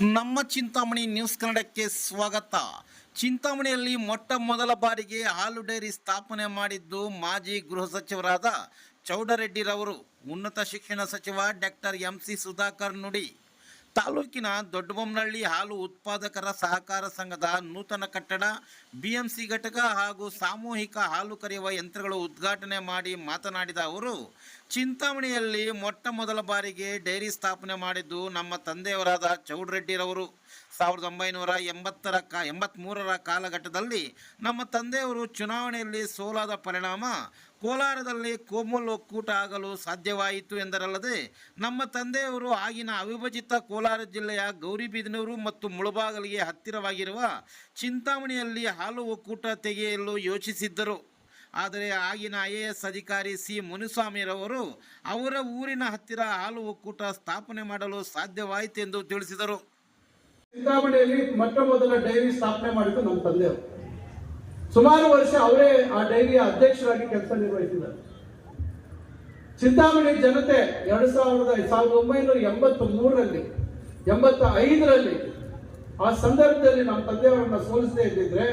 ನಮ್ಮ ಚಿಂತಾಮಣಿ ನ್ಯೂಸ್ ಕನ್ನಡಕ್ಕೆ ಸ್ವಾಗತ. ಚಿಂತಾಮಣಿಯಲ್ಲಿ ಮೊಟ್ಟ ಮೊದಲ ಬಾರಿಗೆ ಹಾಲು ಡೈರಿ ಸ್ಥಾಪನೆ ಮಾಡಿದ್ದು ಮಾಜಿ ಗೃಹ ಸಚಿವರಾದ ಚೌಡರೆಡ್ಡಿರವರು. ಉನ್ನತ ಶಿಕ್ಷಣ ಸಚಿವ ಡಾಕ್ಟರ್ ಎಂ ಸಿ ಸುಧಾಕರ್ ನುಡಿ. ತಾಲೂಕಿನ ದೊಡ್ಡಬೊಮ್ಮನಹಳ್ಳಿ ಹಾಲು ಉತ್ಪಾದಕರ ಸಹಕಾರ ಸಂಘದ ನೂತನ ಕಟ್ಟಡ, ಬಿಎಂಸಿ ಘಟಕ ಹಾಗೂ ಸಾಮೂಹಿಕ ಹಾಲು ಕರೆಯುವ ಯಂತ್ರಗಳು ಉದ್ಘಾಟನೆ ಮಾಡಿ ಮಾತನಾಡಿದ ಅವರು, ಚಿಂತಾಮಣಿಯಲ್ಲಿ ಮೊಟ್ಟ ಮೊದಲ ಬಾರಿಗೆ ಡೈರಿ ಸ್ಥಾಪನೆ ಮಾಡಿದ್ದು ನಮ್ಮ ತಂದೆಯವರಾದ ಚೌಡ್ರೆಡ್ಡಿರವರು. ಸಾವಿರದ ಒಂಬೈನೂರ ಎಂಬತ್ತರ ಕಾ ಎಂಬತ್ತ್ಮೂರರ ಕಾಲಘಟ್ಟದಲ್ಲಿ ನಮ್ಮ ತಂದೆಯವರು ಚುನಾವಣೆಯಲ್ಲಿ ಸೋಲಾದ ಪರಿಣಾಮ ಕೋಲಾರದಲ್ಲಿ ಕೋಮಲ್ ಒಕ್ಕೂಟ ಆಗಲು ಸಾಧ್ಯವಾಯಿತು ಎಂದರಲ್ಲದೆ ನಮ್ಮ ತಂದೆಯವರು ಆಗಿನ ಅವಿಭಜಿತ ಕೋಲಾರ ಜಿಲ್ಲೆಯ ಗೌರಿಬಿದನೂರು ಮತ್ತು ಮುಳಬಾಗಲಿಗೆ ಹತ್ತಿರವಾಗಿರುವ ಚಿಂತಾಮಣಿಯಲ್ಲಿ ಹಾಲು ಒಕ್ಕೂಟ ತೆಗೆಯಲು ಯೋಚಿಸಿದ್ದರು. ಆದರೆ ಆಗಿನ ಐ ಎ ಎಸ್ ಅಧಿಕಾರಿ ಸಿ. ಮುನಿಸ್ವಾಮಿರವರು ಅವರ ಊರಿನ ಹತ್ತಿರ ಹಾಲು ಒಕ್ಕೂಟ ಸ್ಥಾಪನೆ ಮಾಡಲು ಸಾಧ್ಯವಾಯಿತು ಎಂದು ತಿಳಿಸಿದರು. ಚಿಂತಾಮಣಿಯಲ್ಲಿ ಮೊಟ್ಟ ಮೊದಲ ಡೈರಿ ಸ್ಥಾಪನೆ ಮಾಡಿದ್ದು ನಮ್ಮ ತಂದೆಯವರು. ಸುಮಾರು ವರ್ಷ ಅವರೇ ಆ ಡೈರಿಯ ಅಧ್ಯಕ್ಷರಾಗಿ ಕೆಲಸ ನಿರ್ವಹಿಸಿದ್ದಾರೆ. ಚಿಂತಾಮಣಿ ಜನತೆ ಎರಡು ಸಾವಿರದ ಸಾವಿರದ ಒಂಬೈನೂರ ಎಂಬತ್ತ ಮೂರರಲ್ಲಿ ಎಂಬತ್ತ ಐದರಲ್ಲಿ ಆ ಸಂದರ್ಭದಲ್ಲಿ ನಮ್ಮ ತಂದೆಯವರನ್ನ ಸೋಲಿಸದೇ ಇದ್ದಿದ್ರೆ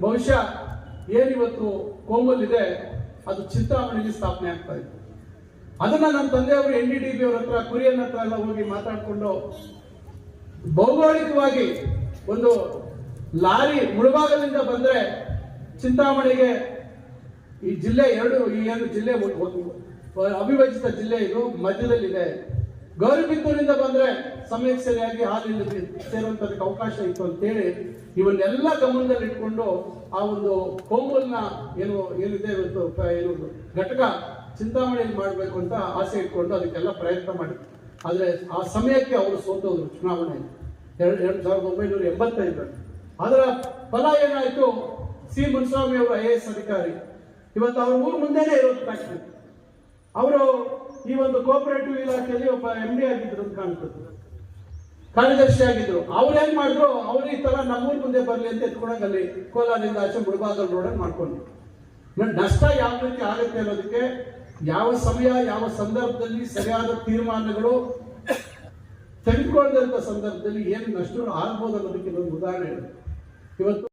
ಬಹುಶಃ ಏನಿವತ್ತು ಕೋಮಲ್ ಅದು ಚಿಂತಾಮಣಿಗೆ ಸ್ಥಾಪನೆ ಆಗ್ತಾ ಇತ್ತು. ಅದನ್ನ ನಮ್ಮ ತಂದೆಯವರು ಎನ್ ಡಿ ಡಿ ಬಿ ಅವ್ರ ಹತ್ರ, ಕುರಿಯನ್ ಹತ್ರ ಎಲ್ಲ ಹೋಗಿ ಮಾತಾಡ್ಕೊಂಡು ಭೌಗೋಳಿಕವಾಗಿ ಒಂದು ಲಾರಿ ಮುಳುಭಾಗದಿಂದ ಬಂದ್ರೆ ಚಿಂತಾಮಣಿಗೆ ಈ ಜಿಲ್ಲೆ ಎರಡು, ಈ ಎರಡು ಜಿಲ್ಲೆ ಅವಿಭಜಿತ ಜಿಲ್ಲೆ ಇದು ಮಧ್ಯದಲ್ಲಿದೆ. ಗೌರಿಬಿದ್ದೂರಿಂದ ಬಂದ್ರೆ ಸಮಯಕ್ಕೆ ಸರಿಯಾಗಿ ಹಾಲಿನ ಸೇರುವಂತದಕ್ಕೆ ಅವಕಾಶ ಇತ್ತು ಅಂತೇಳಿ ಇವನ್ನೆಲ್ಲ ಗಮನದಲ್ಲಿ ಇಟ್ಕೊಂಡು ಆ ಒಂದು ಕೋಮಲ್ನ ಏನು, ಏನಿದೆ ಇವತ್ತು ಏನು ಘಟಕ ಚಿಂತಾಮಣಿಯಲ್ಲಿ ಮಾಡಬೇಕು ಅಂತ ಆಸೆ ಇಟ್ಕೊಂಡು ಅದಕ್ಕೆಲ್ಲ ಪ್ರಯತ್ನ ಮಾಡಿದ್ರು ಆದ್ರೆ ಆ ಸಮಯಕ್ಕೆ ಅವರು ಸೋತೋದ್ರು. ಚುನಾವಣೆ ಎರಡು ಎರಡು ಸಾವಿರದ ಒಂಬೈನೂರ ಎಂಬತ್ತೈದರಲ್ಲಿ ಅದರ ಫಲ ಏನಾಯಿತು? ಸಿ. ಮುನ್ಸ್ವಾಮಿ ಅವರು ಐ ಎ ಎಸ್ ಅಧಿಕಾರಿ. ಇವತ್ತು ಅವ್ರ ಊರು ಮುಂದೆನೇ ಇರೋದು ಫ್ಯಾಕ್ಟ್ರಿ ಅವರು ಈ ಒಂದು ಕೋಪರೇಟಿವ್ ಇಲಾಖೆಯಲ್ಲಿ ಒಬ್ಬ ಎಂ ಡಿ ಆಗಿದ್ರು ಅಂತ ಕಾಣ್ತದೆ. ಕಾರ್ಯದರ್ಶಿ ಆಗಿದ್ರು. ಅವ್ರು ಏನ್ ಮಾಡಿದ್ರು? ಅವ್ರು ಈ ತರ ನಮ್ಮೂರ್ ಮುಂದೆ ಬರಲಿ ಅಂತ ಎತ್ಕೊಂಡಾಗ ಅಲ್ಲಿ ಕೋಲಾರದಿಂದ ಆಚೆ ಮುಳಬಾಗಲ್ ರೋಡಲ್ಲಿ ಮಾಡ್ಕೊಂಡ್ರು. ನಷ್ಟ ಯಾವ ರೀತಿ ಆಗುತ್ತೆ ಅನ್ನೋದಕ್ಕೆ ಯಾವ ಸಮಯ, ಯಾವ ಸಂದರ್ಭದಲ್ಲಿ ಸರಿಯಾದ ತೀರ್ಮಾನಗಳು ತೆಗೆದುಕೊಳ್ಳದಂತ ಸಂದರ್ಭದಲ್ಲಿ ಏನು ನಷ್ಟ ಆಗ್ಬೋದು ಅನ್ನೋದಕ್ಕೆ ಒಂದು ಉದಾಹರಣೆ. ಇವತ್ತು